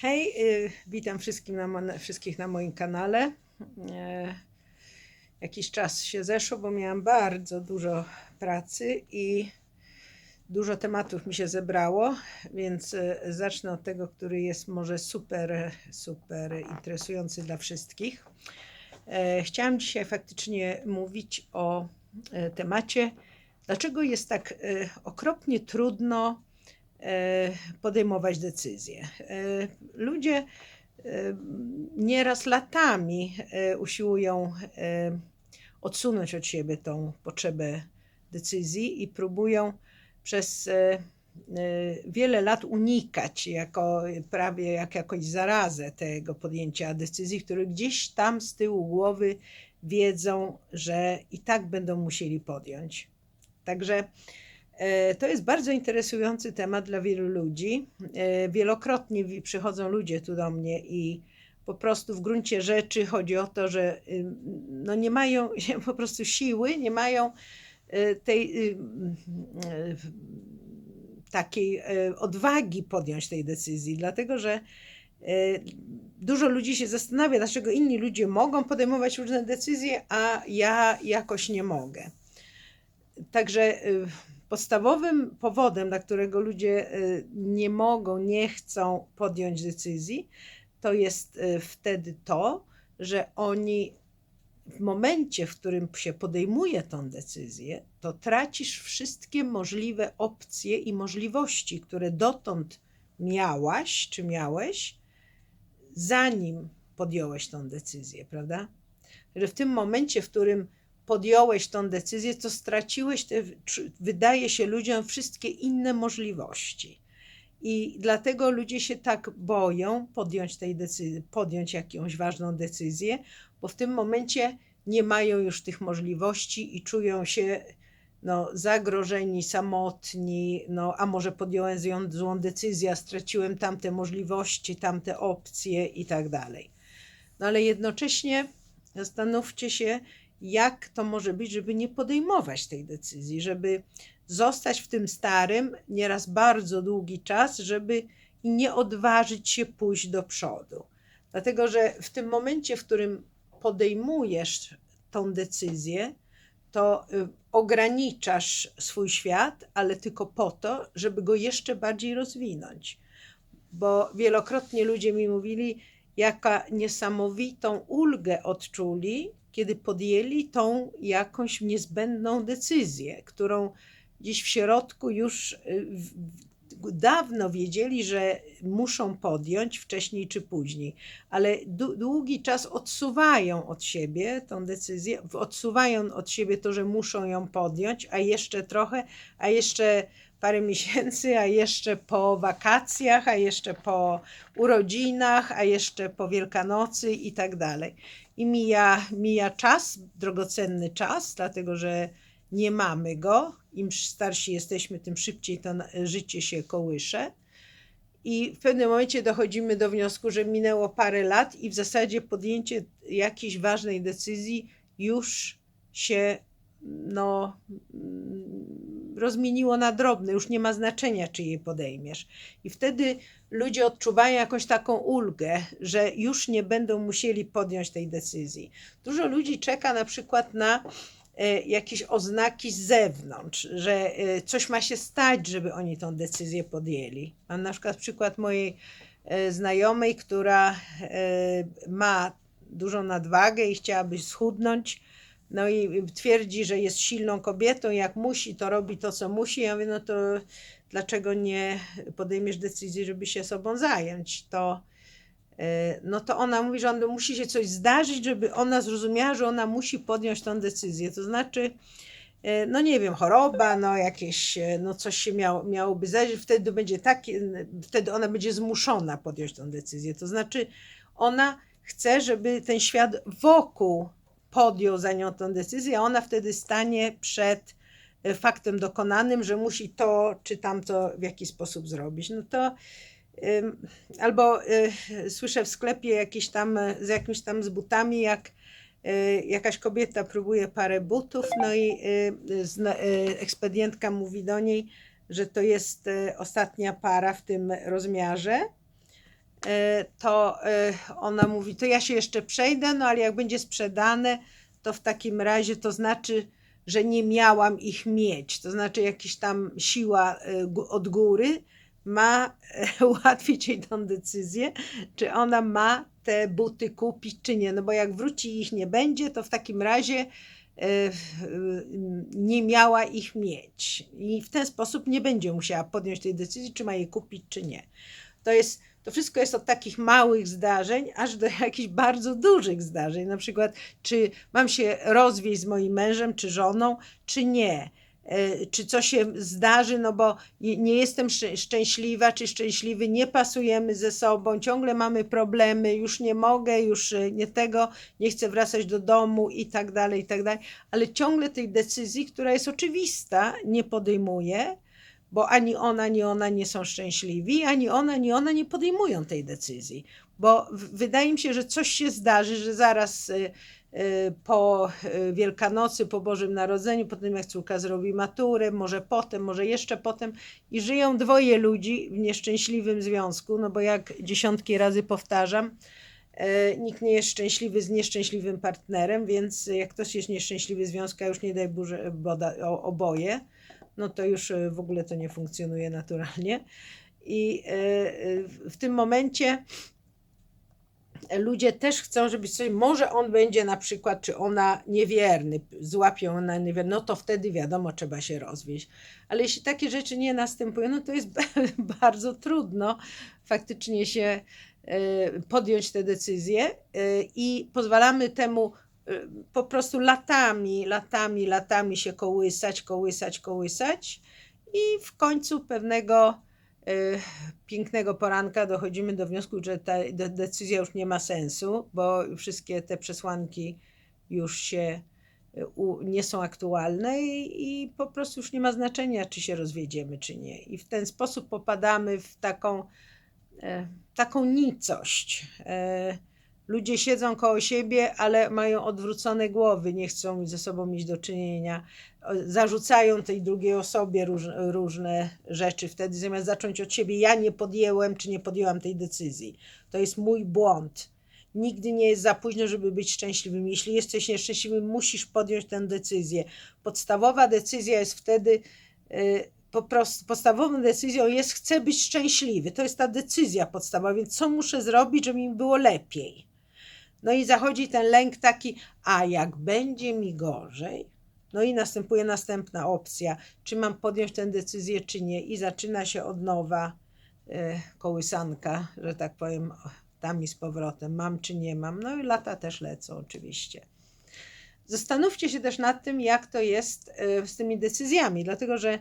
Hej, y, witam wszystkim na, wszystkich na moim kanale. E, Jakiś czas się zeszło, bo miałam bardzo dużo pracy i dużo tematów mi się zebrało, więc e, zacznę od tego, który jest może super, super interesujący dla wszystkich. E, Chciałam dzisiaj faktycznie mówić o temacie, dlaczego jest tak okropnie trudno podejmować decyzje. E, Ludzie e, nieraz latami e, usiłują e, odsunąć od siebie tą potrzebę decyzji i próbują przez e, e, wiele lat unikać jako prawie jak jakąś zarazę tego podjęcia decyzji, które gdzieś tam z tyłu głowy wiedzą, że i tak będą musieli podjąć. Także E, To jest bardzo interesujący temat dla wielu ludzi. E, Wielokrotnie wi- przychodzą ludzie tu do mnie i po prostu w gruncie rzeczy chodzi o to, że ym, no nie mają po prostu siły, nie mają e, tej ym, e, takiej e, odwagi podjąć tej decyzji, dlatego że e, dużo ludzi się zastanawia, dlaczego inni ludzie mogą podejmować różne decyzje, a ja jakoś nie mogę. Także y, podstawowym powodem, dla którego ludzie y, nie mogą, nie chcą podjąć decyzji, to jest y, wtedy to, że oni w momencie, w którym się podejmuje tą decyzję, to tracisz wszystkie możliwe opcje i możliwości, które dotąd miałaś czy miałeś, zanim podjąłeś tą decyzję, prawda? Że w tym momencie, w którym podjąłeś tą decyzję, to straciłeś, te, wydaje się ludziom, wszystkie inne możliwości. I dlatego ludzie się tak boją podjąć tej decyzji, podjąć jakąś ważną decyzję, bo w tym momencie nie mają już tych możliwości i czują się no, zagrożeni, samotni, no, a może podjąłem złą, złą decyzję, a straciłem tamte możliwości, tamte opcje i tak dalej. No ale jednocześnie zastanówcie się, jak to może być, żeby nie podejmować tej decyzji, żeby zostać w tym starym nieraz bardzo długi czas, żeby nie odważyć się pójść do przodu. Dlatego, że w tym momencie, w którym podejmujesz tą decyzję, to y, ograniczasz swój świat, ale tylko po to, żeby go jeszcze bardziej rozwinąć. Bo wielokrotnie ludzie mi mówili, jaka niesamowitą ulgę odczuli, kiedy podjęli tą jakąś niezbędną decyzję, którą gdzieś w środku już y, dawno wiedzieli, że muszą podjąć wcześniej czy później, ale dłu- długi czas odsuwają od siebie tą decyzję, odsuwają od siebie to, że muszą ją podjąć, a jeszcze trochę, a jeszcze parę miesięcy, a jeszcze po wakacjach, a jeszcze po urodzinach, a jeszcze po Wielkanocy i tak dalej. I mija, mija czas, drogocenny czas, dlatego że nie mamy go. Im starsi jesteśmy, tym szybciej to życie się kołysze. I w pewnym momencie dochodzimy do wniosku, że minęło parę lat i w zasadzie podjęcie jakiejś ważnej decyzji już się no, rozmieniło na drobne, już nie ma znaczenia, czy jej podejmiesz. I wtedy ludzie odczuwają jakąś taką ulgę, że już nie będą musieli podjąć tej decyzji. Dużo ludzi czeka na przykład na e, jakieś oznaki z zewnątrz, że e, coś ma się stać, żeby oni tą decyzję podjęli. Mam na przykład przykład mojej e, znajomej, która ma dużą nadwagę i chciałaby schudnąć. No i twierdzi, że jest silną kobietą, jak musi, to robi to, co musi. Ja mówię, no to dlaczego nie podejmiesz decyzji, żeby się sobą zająć? To, e, no to ona mówi, że on, musi się coś zdarzyć, żeby ona zrozumiała, że ona musi podjąć tą decyzję. To znaczy, e, no nie wiem, choroba, no jakieś, e, no coś się miało, miałoby zdarzyć, wtedy będzie takie, wtedy ona będzie zmuszona podjąć tą decyzję. To znaczy, ona chce, żeby ten świat wokół podjął za nią tę decyzję, a ona wtedy stanie przed e, faktem dokonanym, że musi to czy tamto w jakiś sposób zrobić. No to albo y, słyszę w sklepie jakieś tam e, z jakimś tam z butami, jak jakaś kobieta próbuje parę butów, no i ekspedientka mówi do niej, że to jest ostatnia para w tym rozmiarze e, to e, ona mówi, to ja się jeszcze przejdę, no ale jak będzie sprzedane, to w takim razie to znaczy, że nie miałam ich mieć. To znaczy, jakaś tam siła e, od góry ma e, ułatwić jej tą decyzję, czy ona ma te buty kupić, czy nie. No bo jak wróci i ich nie będzie, to w takim razie e, nie miała ich mieć. I w ten sposób nie będzie musiała podjąć tej decyzji, czy ma je kupić, czy nie. To jest, to wszystko jest od takich małych zdarzeń, aż do jakichś bardzo dużych zdarzeń. Na przykład, czy mam się rozwieść z moim mężem, czy żoną, czy nie. E, Czy co się zdarzy, no bo nie jestem szczę- szczęśliwa, czy szczęśliwy, nie pasujemy ze sobą, ciągle mamy problemy, już nie mogę, już e, nie tego, nie chcę wracać do domu i tak dalej, i tak dalej, ale ciągle tej decyzji, która jest oczywista, nie podejmuję, bo ani ona, ani ona nie są szczęśliwi, ani ona, ani ona nie podejmują tej decyzji. Bo wydaje mi się, że coś się zdarzy, że zaraz y, y, po y, Wielkanocy, po Bożym Narodzeniu, po tym jak córka zrobi maturę, może potem, może jeszcze potem i żyją dwoje ludzi w nieszczęśliwym związku, no bo jak dziesiątki razy powtarzam, e, nikt nie jest szczęśliwy z nieszczęśliwym partnerem, więc jak ktoś jest nieszczęśliwy w a już nie daj Boże oboje, no to już e, w ogóle to nie funkcjonuje naturalnie. I e, e, w tym momencie ludzie też chcą, żeby coś, może on będzie na przykład, czy ona niewierny, złapią ona niewierny, no to wtedy wiadomo, trzeba się rozwieść. Ale jeśli takie rzeczy nie następują, no to jest bardzo trudno faktycznie się e, podjąć te decyzje e, i pozwalamy temu e, po prostu latami, latami, latami się kołysać, kołysać, kołysać i w końcu pewnego e, pięknego poranka dochodzimy do wniosku, że ta de- decyzja już nie ma sensu, bo wszystkie te przesłanki już się u, nie są aktualne i, po prostu już nie ma znaczenia, czy się rozwiedziemy, czy nie. I w ten sposób popadamy w taką, taką nicość. Ludzie siedzą koło siebie, ale mają odwrócone głowy, nie chcą ze sobą mieć do czynienia. Zarzucają tej drugiej osobie róż, różne rzeczy wtedy, zamiast zacząć od siebie. Ja nie podjęłem, czy nie podjęłam tej decyzji. To jest mój błąd. Nigdy nie jest za późno, żeby być szczęśliwym. Jeśli jesteś nieszczęśliwy, musisz podjąć tę decyzję. Podstawowa decyzja jest wtedy, y, po prostu podstawową decyzją jest, chcę być szczęśliwy. To jest ta decyzja podstawowa, więc co muszę zrobić, żeby mi było lepiej? No i zachodzi ten lęk taki, a jak będzie mi gorzej, no i następuje następna opcja, czy mam podjąć tę decyzję, czy nie, i zaczyna się od nowa e, kołysanka, że tak powiem, tam i z powrotem, mam czy nie mam. No i lata też lecą oczywiście. Zastanówcie się też nad tym, jak to jest e, z tymi decyzjami, dlatego że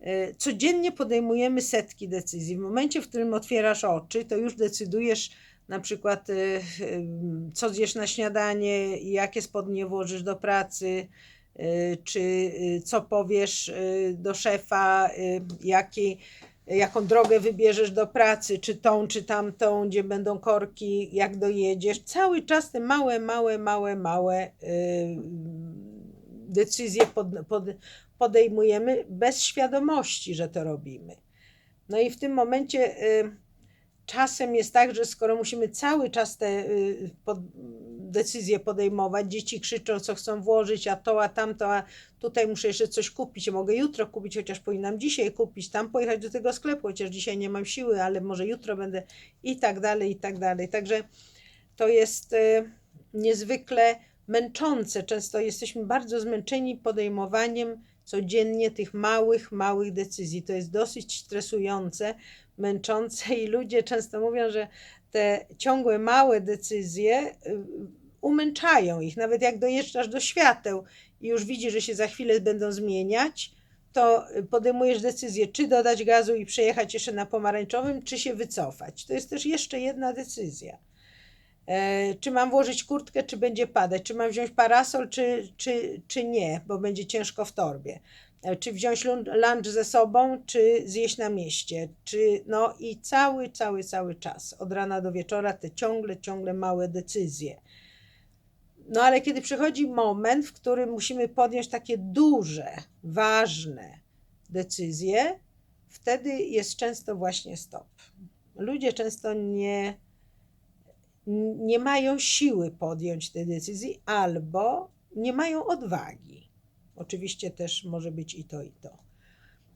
e, codziennie podejmujemy setki decyzji. W momencie, w którym otwierasz oczy, to już decydujesz na przykład, e, e, co zjesz na śniadanie, jakie spodnie włożysz do pracy, e, czy co powiesz do szefa, jaki, jaką drogę wybierzesz do pracy, czy tą, czy tamtą, gdzie będą korki, jak dojedziesz. Cały czas te małe, małe, małe, małe y, decyzje pod, pod, podejmujemy bez świadomości, że to robimy. No i w tym momencie y, czasem jest tak, że skoro musimy cały czas te y, pod, decyzje podejmować, dzieci krzyczą, co chcą włożyć, a to, a tamto, a tutaj muszę jeszcze coś kupić, mogę jutro kupić, chociaż powinnam dzisiaj kupić, tam pojechać do tego sklepu, chociaż dzisiaj nie mam siły, ale może jutro będę i tak dalej, i tak dalej. Także to jest y, niezwykle męczące. Często jesteśmy bardzo zmęczeni podejmowaniem codziennie tych małych, małych decyzji. To jest dosyć stresujące, męczące i ludzie często mówią, że te ciągłe małe decyzje y, umęczają ich. Nawet jak dojeżdżasz do świateł i już widzisz, że się za chwilę będą zmieniać, to podejmujesz decyzję, czy dodać gazu i przejechać jeszcze na pomarańczowym, czy się wycofać. To jest też jeszcze jedna decyzja. E, czy mam włożyć kurtkę, czy będzie padać, czy mam wziąć parasol, czy, czy, czy nie, bo będzie ciężko w torbie. E, Czy wziąć lun- lunch ze sobą, czy zjeść na mieście, czy no i cały, cały, cały czas, od rana do wieczora, te ciągle, ciągle małe decyzje. No ale kiedy przychodzi moment, w którym musimy podjąć takie duże, ważne decyzje, wtedy jest często właśnie stop. Ludzie często nie nie mają siły podjąć tej decyzji albo nie mają odwagi. Oczywiście też może być i to, i to.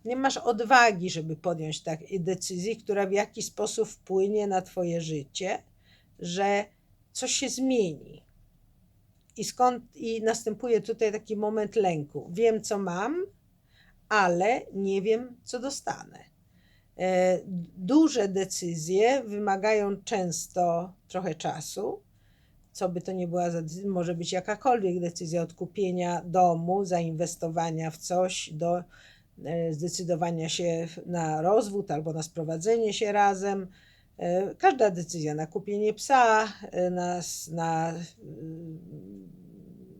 Nie masz odwagi, żeby podjąć taką decyzję, która w jakiś sposób wpłynie na Twoje życie, że coś się zmieni. I skąd i następuje tutaj taki moment lęku. Wiem, co mam, ale nie wiem, co dostanę. E, Duże decyzje wymagają często trochę czasu. Co by to nie była za może być jakakolwiek decyzja od kupienia domu, zainwestowania w coś, do e, zdecydowania się na rozwód albo na sprowadzenie się razem. E, Każda decyzja na kupienie psa, e, na, na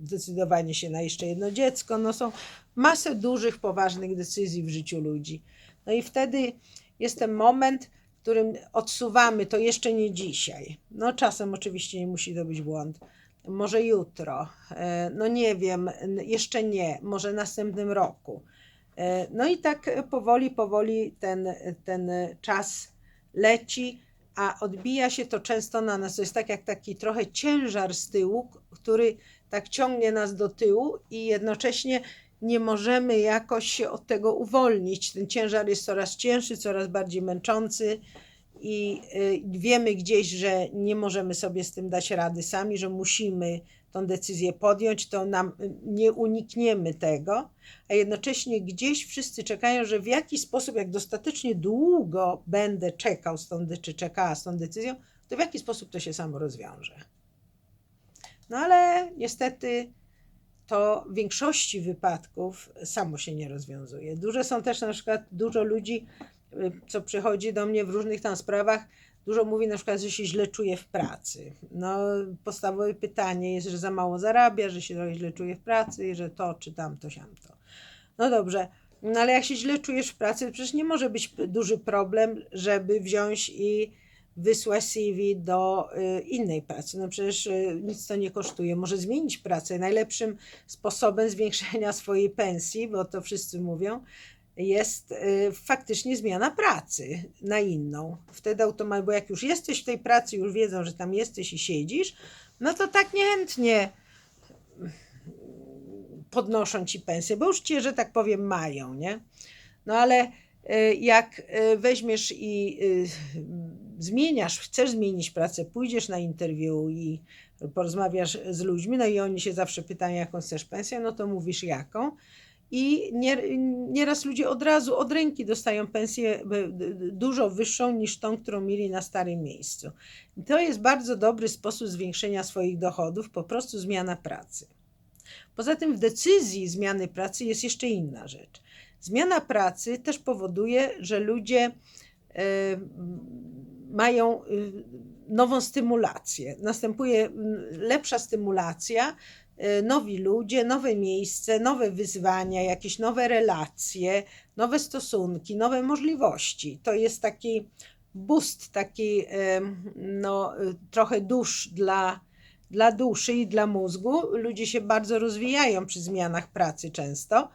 zdecydowanie się na jeszcze jedno dziecko, no są masę dużych, poważnych decyzji w życiu ludzi. No i wtedy jest ten moment, którym odsuwamy to jeszcze nie dzisiaj. No czasem oczywiście nie musi to być błąd. Może jutro, e, no nie wiem, jeszcze nie, może następnym roku. E, No i tak powoli, powoli ten, ten czas leci, a odbija się to często na nas. To jest tak jak taki trochę ciężar z tyłu, który tak ciągnie nas do tyłu i jednocześnie nie możemy jakoś się od tego uwolnić. Ten ciężar jest coraz cięższy, coraz bardziej męczący i y, wiemy gdzieś, że nie możemy sobie z tym dać rady sami, że musimy tą decyzję podjąć, to nam y, nie unikniemy tego, a jednocześnie gdzieś wszyscy czekają, że w jakiś sposób, jak dostatecznie długo będę czekał z tą, czy czekała z tą decyzją, to w jaki sposób to się samo rozwiąże. No ale niestety to w większości wypadków samo się nie rozwiązuje. Duże są też na przykład dużo ludzi, y, co przychodzi do mnie w różnych tam sprawach, dużo mówi na przykład, że się źle czuje w pracy. No, podstawowe pytanie jest, że za mało zarabia, że się trochę źle czuje w pracy, że to czy tamto, siamto. No dobrze, no ale jak się źle czujesz w pracy, przecież nie może być duży problem, żeby wziąć i wysłać CV do y, innej pracy. No przecież y, nic to nie kosztuje. Może zmienić pracę. Najlepszym sposobem zwiększenia swojej pensji, bo to wszyscy mówią, jest y, faktycznie zmiana pracy na inną. Wtedy automat, bo jak już jesteś w tej pracy, już wiedzą, że tam jesteś i siedzisz, no to tak niechętnie podnoszą ci pensję, bo już cię, że tak powiem, mają, nie? No ale jak weźmiesz i zmieniasz, chcesz zmienić pracę, pójdziesz na interwiu i porozmawiasz z ludźmi, no i oni się zawsze pytają, jaką chcesz pensję, no to mówisz jaką. I nie, nieraz ludzie od razu, od ręki dostają pensję e, dużo wyższą niż tą, którą mieli na starym miejscu. I to jest bardzo dobry sposób zwiększenia swoich dochodów, po prostu zmiana pracy. Poza tym w decyzji zmiany pracy jest jeszcze inna rzecz. Zmiana pracy też powoduje, że ludzie e, mają e, nową stymulację. Następuje lepsza stymulacja, e, nowi ludzie, nowe miejsce, nowe wyzwania, jakieś nowe relacje, nowe stosunki, nowe możliwości. To jest taki boost, taki em, no, y, trochę dusz dla, dla duszy i dla mózgu. Ludzie się bardzo rozwijają przy zmianach pracy często.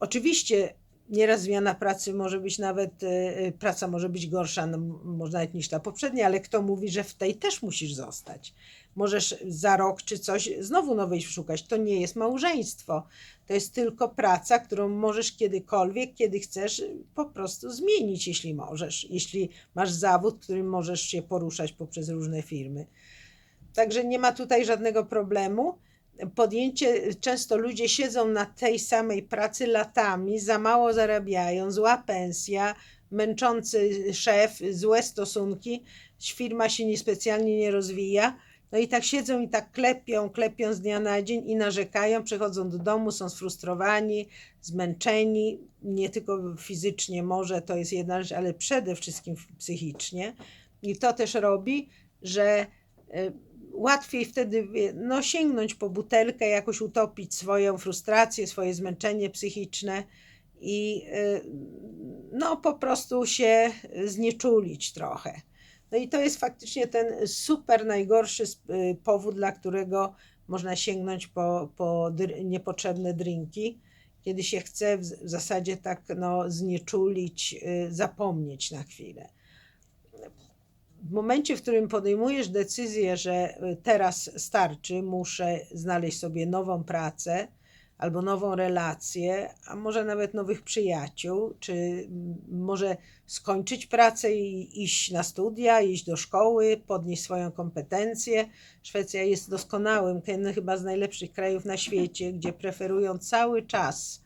Oczywiście nieraz zmiana pracy może być nawet, y, y, praca może być gorsza, no, może nawet niż ta poprzednia, ale kto mówi, że w tej też musisz zostać? Możesz za rok czy coś znowu nowej szukać. To nie jest małżeństwo. To jest tylko praca, którą możesz kiedykolwiek, kiedy chcesz, po prostu zmienić, jeśli możesz. Jeśli masz zawód, którym możesz się poruszać poprzez różne firmy. Także nie ma tutaj żadnego problemu. Podjęcie, często ludzie siedzą na tej samej pracy latami, za mało zarabiają, zła pensja, męczący szef, złe stosunki, firma się niespecjalnie nie rozwija. No i tak siedzą i tak klepią, klepią z dnia na dzień i narzekają, przychodzą do domu, są sfrustrowani, zmęczeni, nie tylko fizycznie może, to jest jedna rzecz, ale przede wszystkim psychicznie. I to też robi, że y, łatwiej wtedy no, sięgnąć po butelkę, jakoś utopić swoją frustrację, swoje zmęczenie psychiczne i y, no po prostu się znieczulić trochę. No i to jest faktycznie ten super najgorszy y, powód, dla którego można sięgnąć po, po niepotrzebne drinki, kiedy się chce w zasadzie tak no, znieczulić, y, zapomnieć na chwilę w momencie, w którym podejmujesz decyzję, że y, teraz starczy, muszę znaleźć sobie nową pracę albo nową relację, a może nawet nowych przyjaciół, czy może skończyć pracę i iść na studia, iść do szkoły, podnieść swoją kompetencję. Szwecja jest doskonałym, jednym chyba z najlepszych krajów na świecie, gdzie preferują cały czas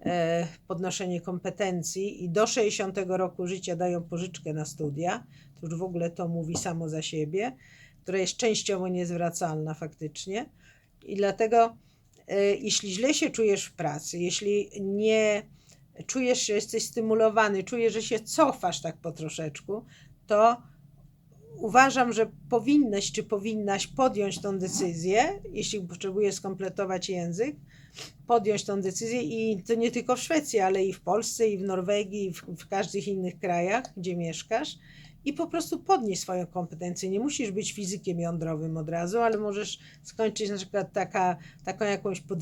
e, podnoszenie kompetencji i do 60 roku życia dają pożyczkę na studia. Już w ogóle to mówi samo za siebie, która jest częściowo niezwracalna faktycznie. I dlatego, e, jeśli źle się czujesz w pracy, jeśli nie czujesz się, jesteś stymulowany, czujesz, że się cofasz tak po troszeczku, to uważam, że powinnaś czy powinnaś podjąć tą decyzję, jeśli potrzebujesz skompletować język, podjąć tą decyzję i to nie tylko w Szwecji, ale i w Polsce, i w Norwegii, i w, w każdych innych krajach, gdzie mieszkasz i po prostu podnieść swoją kompetencję. Nie musisz być fizykiem jądrowym od razu, ale możesz skończyć na przykład taka, taką jakąś pod,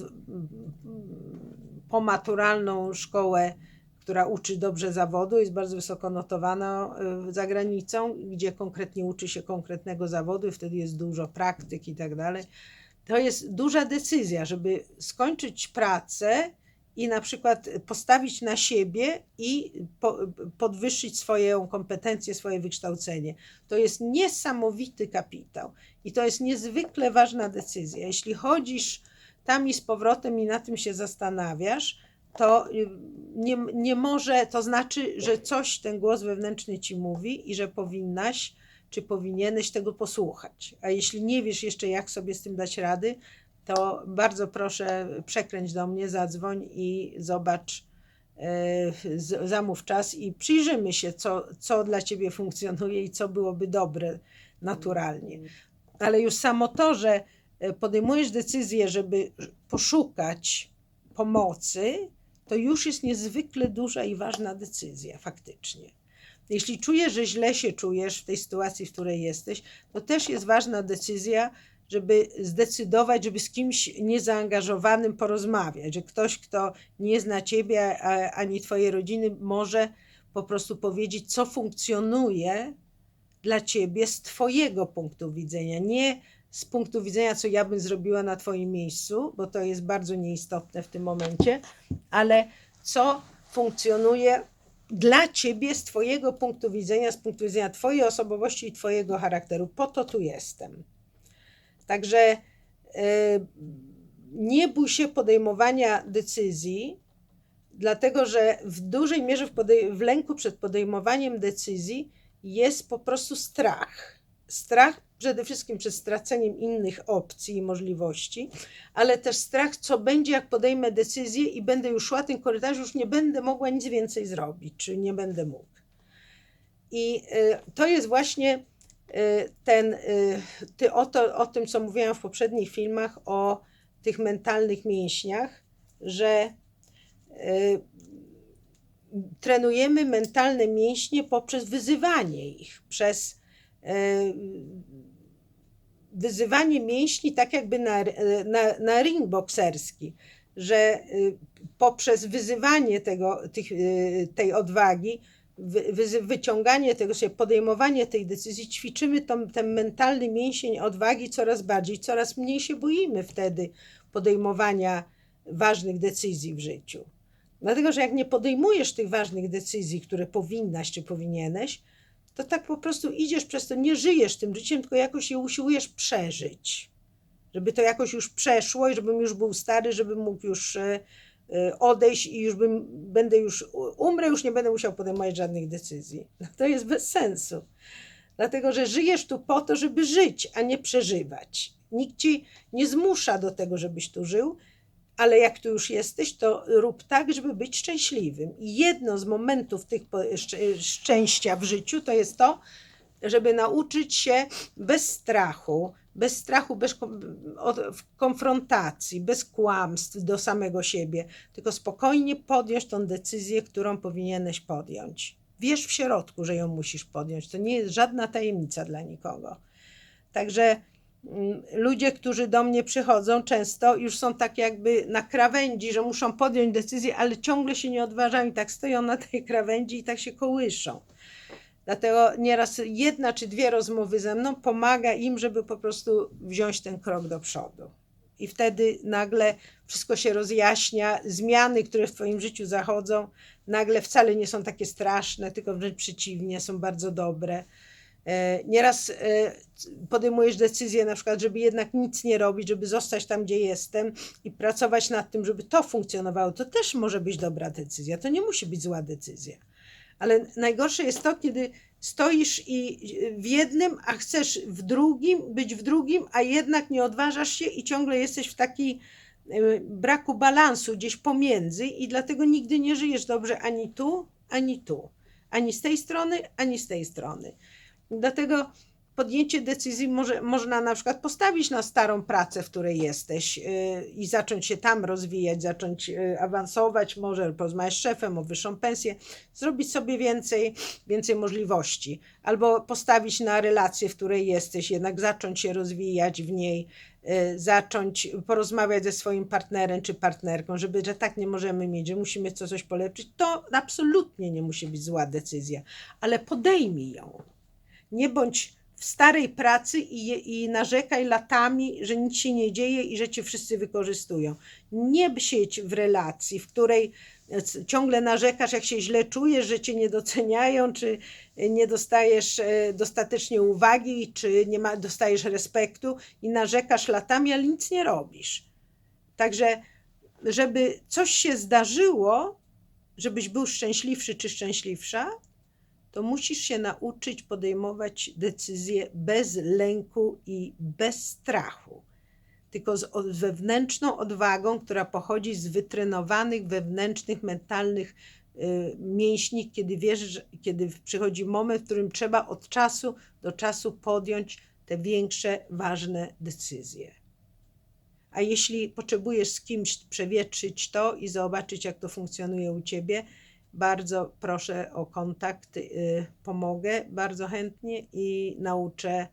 pomaturalną szkołę, która uczy dobrze zawodu, jest bardzo wysoko notowana y, za granicą, gdzie konkretnie uczy się konkretnego zawodu i wtedy jest dużo praktyk i tak dalej. To jest duża decyzja, żeby skończyć pracę i na przykład postawić na siebie i po, podwyższyć swoją kompetencję, swoje wykształcenie. To jest niesamowity kapitał i to jest niezwykle ważna decyzja. Jeśli chodzisz tam i z powrotem i na tym się zastanawiasz, to y, nie, nie może, to znaczy, że coś ten głos wewnętrzny ci mówi i że powinnaś czy powinieneś tego posłuchać. A jeśli nie wiesz jeszcze, jak sobie z tym dać rady, to bardzo proszę przekręć do mnie, zadzwoń i zobacz, yy, zamów czas i przyjrzymy się, co, co dla ciebie funkcjonuje i co byłoby dobre naturalnie. Ale już samo to, że e, podejmujesz decyzję, żeby poszukać pomocy, to już jest niezwykle duża i ważna decyzja, faktycznie. Jeśli czujesz, że źle się czujesz w tej sytuacji, w której jesteś, to też jest ważna decyzja, żeby zdecydować, żeby z kimś niezaangażowanym porozmawiać, że ktoś, kto nie zna ciebie ani twojej rodziny, może po prostu powiedzieć, co funkcjonuje dla ciebie z twojego punktu widzenia, nie z punktu widzenia, co ja bym zrobiła na twoim miejscu, bo to jest bardzo nieistotne w tym momencie, ale co funkcjonuje dla ciebie z twojego punktu widzenia, z punktu widzenia twojej osobowości i twojego charakteru. Po to tu jestem. Także yy, nie bój się podejmowania decyzji, dlatego że w dużej mierze w, w lęku przed podejmowaniem decyzji jest po prostu strach. Strach przede wszystkim przed straceniem innych opcji i możliwości, ale też strach, co będzie, jak podejmę decyzję i będę już szła tym korytarzem, już nie będę mogła nic więcej zrobić, czy nie będę mógł. I y, to jest właśnie ten, y, ty, o, to, o tym, co mówiłam w poprzednich filmach, o tych mentalnych mięśniach, że trenujemy mentalne mięśnie poprzez wyzywanie ich, przez wyzywanie mięśni tak jakby na, na, na ring bokserski, że y, poprzez wyzywanie tego, tych, y, tej odwagi, wy, wyciąganie tego, sobie podejmowanie tej decyzji, ćwiczymy tą, ten mentalny mięsień odwagi coraz bardziej, coraz mniej się boimy wtedy podejmowania ważnych decyzji w życiu. Dlatego, że jak nie podejmujesz tych ważnych decyzji, które powinnaś czy powinieneś, to tak po prostu idziesz przez to, nie żyjesz tym życiem, tylko jakoś je usiłujesz przeżyć. Żeby to jakoś już przeszło i żebym już był stary, żebym mógł już e, odejść i już bym, będę już, umrę, już nie będę musiał podejmować żadnych decyzji. No to jest bez sensu. Dlatego, że żyjesz tu po to, żeby żyć, a nie przeżywać. Nikt ci nie zmusza do tego, żebyś tu żył, ale jak tu już jesteś, to rób tak, żeby być szczęśliwym. I jedno z momentów tych szczęścia w życiu to jest to, żeby nauczyć się bez strachu, bez strachu, bez konfrontacji, bez kłamstw do samego siebie, tylko spokojnie podjąć tą decyzję, którą powinieneś podjąć. Wiesz w środku, że ją musisz podjąć. To nie jest żadna tajemnica dla nikogo. Także Mm, ludzie, którzy do mnie przychodzą, często już są tak jakby na krawędzi, że muszą podjąć decyzję, ale ciągle się nie odważają i tak stoją na tej krawędzi i tak się kołyszą. Dlatego nieraz jedna czy dwie rozmowy ze mną pomaga im, żeby po prostu wziąć ten krok do przodu. I wtedy nagle wszystko się rozjaśnia, zmiany, które w Twoim życiu zachodzą, nagle wcale nie są takie straszne, tylko wręcz przeciwnie, są bardzo dobre. E, Nieraz e, podejmujesz decyzję, na przykład, żeby jednak nic nie robić, żeby zostać tam, gdzie jestem i pracować nad tym, żeby to funkcjonowało. To też może być dobra decyzja. To nie musi być zła decyzja. Ale najgorsze jest to, kiedy stoisz i w jednym, a chcesz w drugim, być w drugim, a jednak nie odważasz się i ciągle jesteś w takiej e, braku balansu gdzieś pomiędzy i dlatego nigdy nie żyjesz dobrze ani tu, ani tu. Ani z tej strony, ani z tej strony. Dlatego podjęcie decyzji może, można na przykład postawić na starą pracę, w której jesteś yy, i zacząć się tam rozwijać, zacząć yy, awansować, może porozmawiać z szefem o wyższą pensję, zrobić sobie więcej, więcej możliwości. Albo postawić na relację, w której jesteś, jednak zacząć się rozwijać w niej, yy, zacząć porozmawiać ze swoim partnerem czy partnerką, żeby, że tak nie możemy mieć, że musimy co coś polepszyć. To absolutnie nie musi być zła decyzja, ale podejmij ją. Nie bądź w starej pracy i, i narzekaj latami, że nic się nie dzieje i że cię wszyscy wykorzystują. Nie siedź w relacji, w której c- ciągle narzekasz, jak się źle czujesz, że cię nie doceniają, czy nie dostajesz e, dostatecznie uwagi, czy nie ma, dostajesz respektu i narzekasz latami, ale nic nie robisz. Także, żeby coś się zdarzyło, żebyś był szczęśliwszy czy szczęśliwsza, to musisz się nauczyć podejmować decyzje bez lęku i bez strachu, tylko z wewnętrzną odwagą, która pochodzi z wytrenowanych wewnętrznych, mentalnych y, mięśni, kiedy kiedy przychodzi moment, w którym trzeba od czasu do czasu podjąć te większe, ważne decyzje. A jeśli potrzebujesz z kimś przewietrzyć to i zobaczyć, jak to funkcjonuje u ciebie, bardzo proszę o kontakt, y, pomogę bardzo chętnie i nauczę,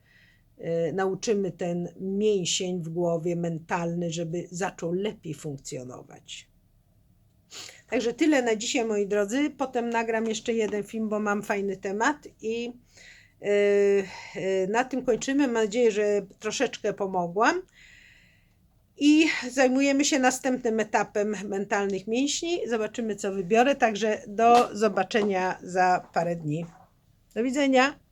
y, nauczymy ten mięsień w głowie mentalny, żeby zaczął lepiej funkcjonować. Także tyle na dzisiaj, moi drodzy. Potem nagram jeszcze jeden film, bo mam fajny temat i y, na tym kończymy. Mam nadzieję, że troszeczkę pomogłam. I zajmujemy się następnym etapem mentalnych mięśni. Zobaczymy, co wybiorę. Także do zobaczenia za parę dni. Do widzenia.